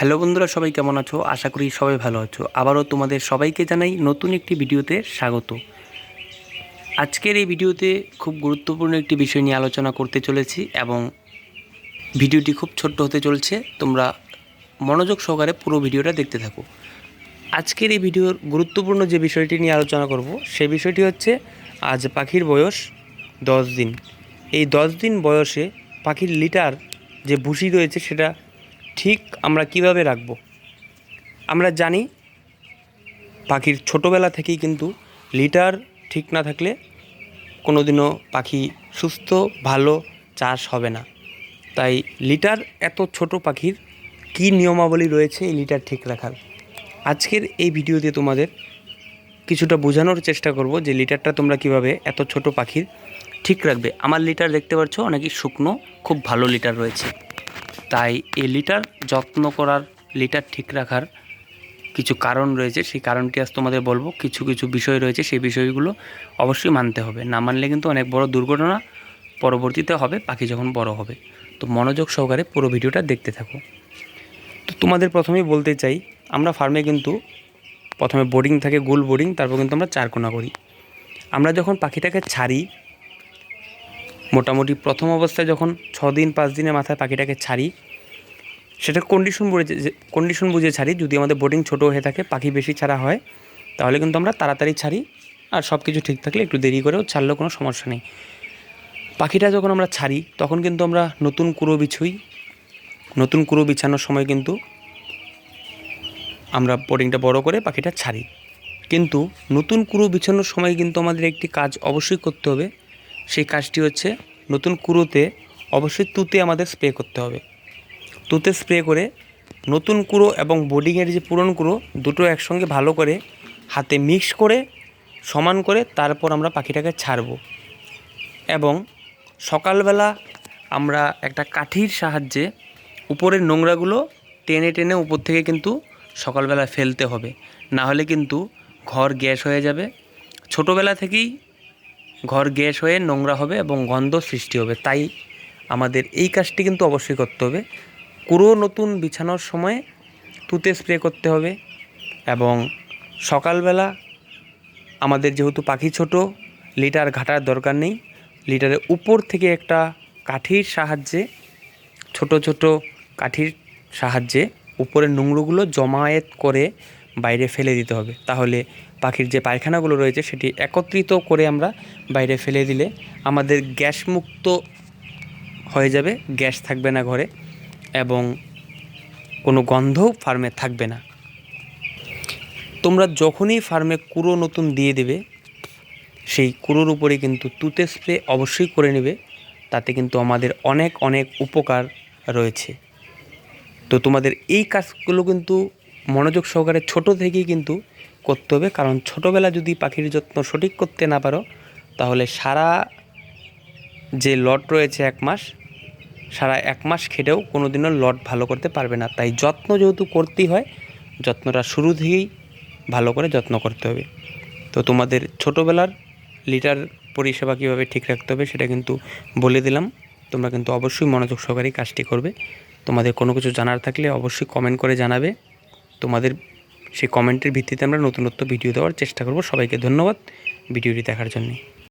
Hello বন্ধুরা, সবাই কেমন আছো? আশা করি সবাই ভালো আছো। আবারও তোমাদের সবাইকে জানাই নতুন একটি ভিডিওতে স্বাগত। আজকের এই ভিডিওতে খুব গুরুত্বপূর্ণ একটি বিষয় নিয়ে আলোচনা করতে চলেছি এবং ভিডিওটি খুব ছোট্ট হতে চলছে। তোমরা মনোযোগ সহকারে পুরো ভিডিওটা দেখতে থাকো। আজকের এই ভিডিওর গুরুত্বপূর্ণ যে বিষয়টি নিয়ে আলোচনা করব, সে বিষয়টি হচ্ছে আজ পাখির বয়স দশ দিন। এই দশ দিন বয়সে পাখির লিটার যে ভুসি রয়েছে, সেটা ঠিক আমরা কীভাবে রাখব? আমরা জানি পাখির ছোটোবেলা থেকেই কিন্তু লিটার ঠিক না থাকলে কোনো দিনও পাখি সুস্থ, ভালো চাষ হবে না। তাই লিটার এত ছোট পাখির কী নিয়মাবলী রয়েছে এই লিটার ঠিক রাখার? আজকের এই ভিডিওতে তোমাদের কিছুটা বোঝানোর চেষ্টা করব যে লিটারটা তোমরা কীভাবে এত ছোট পাখির ঠিক রাখবে। আমার লিটার দেখতে পাচ্ছ, অনেকই শুকনো, খুব ভালো লিটার রয়েছে। তাই এই লিটার যত্ন করার, লিটার ঠিক রাখার কিছু কারণ রয়েছে। সেই কারণটি আজ তোমাদের বলব। কিছু কিছু বিষয় রয়েছে। সেই বিষয়গুলো অবশ্যই মানতে হবে। না মানলে কিন্তু অনেক বড় দুর্ঘটনা পরবর্তীতে হবে, পাখি যখন বড় হবে। তো মনোযোগ সহকারে পুরো ভিডিওটা দেখতে থাকো। তো তোমাদের প্রথমেই বলতে চাই, আমরা ফার্মে কিন্তু প্রথমে বোর্ডিং থাকে, গোল বোর্ডিং, তারপর কিন্তু আমরা চারকোনা করি। আমরা যখন পাখিটাকে ছাড়ি মোটামুটি প্রথম অবস্থায় যখন ছ দিন পাঁচ দিনের মাথায় পাখিটাকে ছাড়ি, সেটা কন্ডিশন বুঝে কন্ডিশন বুঝে ছাড়ি। যদি আমাদের বোর্ডিং ছোটো হয়ে থাকে, পাখি বেশি ছাড়া হয়, তাহলে কিন্তু আমরা তাড়াতাড়ি ছাড়ি। আর সব কিছু ঠিক থাকলে একটু দেরি করেও ছাড়লেও কোনো সমস্যা নেই। পাখিটা যখন আমরা ছাড়ি, তখন কিন্তু আমরা নতুন কুড়ো বিছুই। নতুন কুড়ো বিছানোর সময় কিন্তু আমরা বোর্ডিংটা বড় করে পাখিটা ছাড়ি। কিন্তু নতুন কুড়ো বিছানোর সময় কিন্তু আমাদের একটি কাজ অবশ্যই করতে হবে। সেই কাজটি হচ্ছে নতুন কুড়োতে অবশ্যই তুতে আমাদের স্প্রে করতে হবে। তুতে স্প্রে করে নতুন কুড়ো এবং বোর্ডিংয়ের যে পুরনো কুড়ো দুটো একসঙ্গে ভালো করে হাতে মিক্স করে, সমান করে তারপর আমরা পাখিটাকে ছাড়ব। এবং সকালবেলা আমরা একটা কাঠির সাহায্যে উপরের নোংরাগুলো টেনে টেনে উপর থেকে কিন্তু সকালবেলা ফেলতে হবে। না হলে কিন্তু ঘর গ্যাস হয়ে যাবে। ছোটোবেলা থেকেই ঘর গ্যাস হয়ে নোংরা হবে এবং গন্ধ সৃষ্টি হবে। তাই আমাদের এই কাজটি কিন্তু অবশ্যই করতে হবে। কুড়ো নতুন বিছানোর সময় তুতে স্প্রে করতে হবে এবং সকালবেলা আমাদের যেহেতু পাখি ছোট, লিটার ঘাটার দরকার নেই। লিটারের উপর থেকে একটা কাঠির সাহায্যে, ছোট ছোট কাঠির সাহায্যে উপরের নোংরোগুলো জমায়েত করে বাইরে ফেলে দিতে হবে। তাহলে পাখির যে পায়খানাগুলো রয়েছে, সেটি একত্রিত করে আমরা বাইরে ফেলে দিলে আমাদের গ্যাস মুক্ত হয়ে যাবে, গ্যাস থাকবে না ঘরে এবং কোনো গন্ধও ফার্মে থাকবে না। তোমরা যখনই ফার্মে কুড়ো নতুন দিয়ে দেবে, সেই কুড়োর উপরে কিন্তু তুতে স্প্রে অবশ্যই করে নেবে। তাতে কিন্তু আমাদের অনেক অনেক উপকার রয়েছে। তো তোমাদের এই কাজগুলো কিন্তু মনোযোগ সহকারে ছোট থেকেই কিন্তু করতে হবে। কারণ ছোটোবেলা যদি পাখির যত্ন সঠিক করতে না পারো, তাহলে সারা যে লট রয়েছে এক মাস, সারা এক মাস খেটেও কোনো দিনও লট ভালো করতে পারবে না। তাই যত্ন যেহেতু করতেই হয়, যত্নটা শুরু থেকেই ভালো করে যত্ন করতে হবে। তো তোমাদের ছোটোবেলার লিটার পরিষেবা কীভাবে ঠিক রাখতে হবে সেটা কিন্তু বলে দিলাম। তোমরা কিন্তু অবশ্যই মনোযোগ সহকারে কাজটি করবে। তোমাদের কোনো কিছু জানার থাকলে অবশ্যই কমেন্ট করে জানাবে। তোমাদের সেই কমেন্টের ভিত্তিতে আমরা নতুনত্ব ভিডিও দেওয়ার চেষ্টা করব। সবাইকে ধন্যবাদ ভিডিওটি দেখার জন্যে।